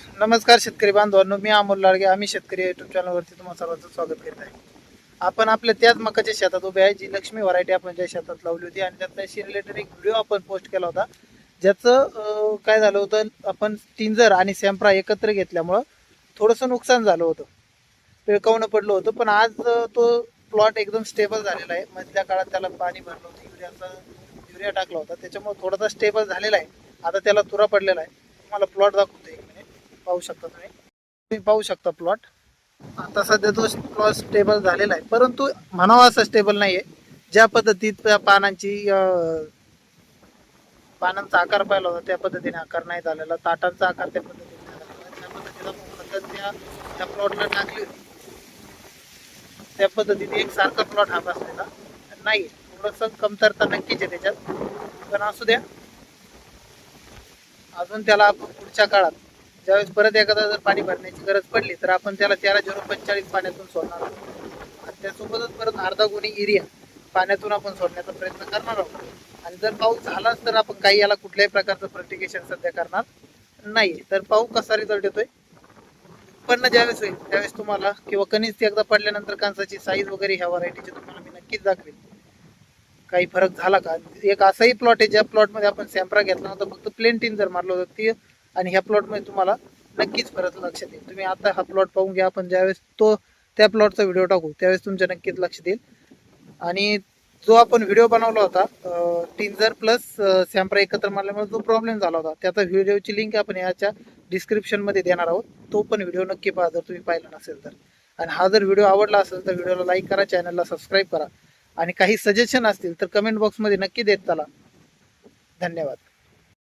नमस्कार शेतकरी बांधवांनो मी अमोल लाडगे. आम्ही शेतकरी युट्यूब चॅनलवरती तुम्हाला सर्वांचं स्वागत करत आहे. आपण आपल्या त्याच मकाच्या शेतात उभे आहे जी लक्ष्मी व्हरायटी आपण ज्या शेतात लावली होती आणि त्यातल्याशी रिलेटेड एक व्हिडिओ आपण पोस्ट केला होता. ज्याचं काय झालं होतं आपण टिंजर आणि सॅम्प्रा एकत्र घेतल्यामुळं थोडंसं नुकसान झालं होतं. पिळकावणं पडलं होतं पण आज तो प्लॉट एकदम स्टेबल झालेला आहे. मधल्या काळात त्याला पाणी भरलं होतं युरियाचा युरिया टाकला होता. त्याच्यामुळे थोडासा स्टेबल झालेला आहे. आता त्याला तुरा पडलेला आहे. तुम्हाला प्लॉट दाखवतो एक पाहू शकता तुम्ही. तुम्ही पाहू शकता प्लॉट आता सध्या तो प्लॉट स्टेबल झालेला आहे. परंतु म्हणावा असं स्टेबल नाही आहे ज्या पद्धतीत त्या पानांची पानांचा आकार पाहिला होता त्या पद्धतीने आकार नाही झालेला. ताटांचा आकार त्या पद्धतीने पद्धत त्या त्या प्लॉटला टाकली होती. त्या पद्धतीने एक सारखा प्लॉट हा बसलेला नाही थोडस कमतरता नक्कीच आहे त्याच्यात. पण असू द्या. अजून त्याला आपण पुढच्या काळात त्यावेळेस परत एखादा जर पाणी भरण्याची गरज पडली तर आपण त्याला तेरा झिरो पंचेचाळीस पाण्यातून सोडणार आहोत. आणि त्यासोबतच परत अर्धा गुणी एरिया पाण्यातून आपण सोडण्याचा प्रयत्न करणार आहोत. आणि जर पाऊस झालाच तर आपण काही याला कुठल्याही प्रकारचं प्रटिकेशन सध्या करणार नाही तर पाऊस कसा रिझल्ट येतोय? उत्पन्न ज्यावेळेस होईल त्यावेळेस तुम्हाला किंवा कनिज एकदा पडल्यानंतर कांसाची साईज वगैरे ह्या व्हरायटीची तुम्हाला मी नक्कीच दाखवेल काही फरक झाला का? एक असाही प्लॉट आहे ज्या प्लॉटमध्ये आपण सॅम्प्रा घेतला होता फक्त प्लेन टीन जर मारलं होतं ती आणि ह्या प्लॉटमध्ये तुम्हाला नक्कीच फरक लक्षात येईल तुम्ही आता हा प्लॉट पाहून घ्या आपण ज्यावेळेस तो त्या प्लॉटचा व्हिडिओ टाकू त्यावेळेस तुमच्या नक्कीच लक्षात येईल आणि जो आपण व्हिडिओ बनवला होता टिंजर प्लस सॅम्प्रा एकत्र मारल्यामुळे जो प्रॉब्लेम झाला होता त्याचा व्हिडिओची लिंक आपण याच्या डिस्क्रिप्शनमध्ये देणार आहोत. तो पण व्हिडिओ नक्की पहा जर तुम्ही पाहिला नसेल तर. आणि हा जर व्हिडिओ आवडला असेल तर व्हिडिओला लाईक करा चॅनलला सबस्क्राईब करा. आणि काही सजेशन असतील तर कमेंट बॉक्समध्ये नक्की देत चला. धन्यवाद.